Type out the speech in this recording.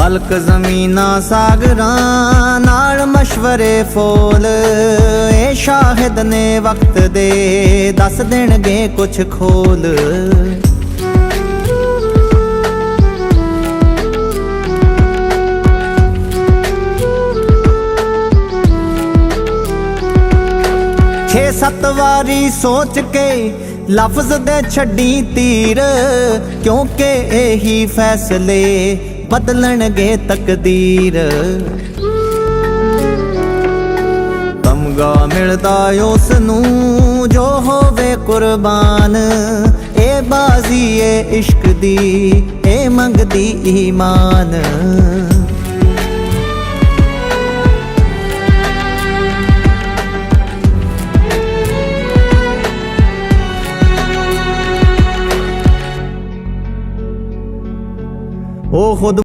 ਫਲਕ ਜ਼ਮੀਨਾਂ ਸਾਗਰਾਂ ਨਾਲ ਮਸ਼ਵਰੇ ਫੋਲ। ਇਹ ਸ਼ਾਹਿਦ ਨੇ ਵਕਤ ਦੇ, ਦੱਸ ਦੇਣਗੇ ਕੁਛ ਖੋਲ। ਛੇ ਸੱਤ ਵਾਰੀ ਸੋਚ ਕੇ ਲਫ਼ਜ਼ ਦੇ ਛੱਡੀ ਤੀਰ, ਕਿਉਂਕਿ ਇਹੀ ਫੈਸਲੇ ਬਦਲਣਗੇ ਤਕਦੀਰ। ਤਮਗਾ ਮਿਲਦਾ ਉਸ ਨੂੰ ਜੋ ਹੋਵੇ ਕੁਰਬਾਨ। ਇਹ ਬਾਜ਼ੀ, ਏ ਇਸ਼ਕ ਦੀ ਇਹ ਮੰਗਦੀ ਈਮਾਨ। ਉਹ ਖੁਦ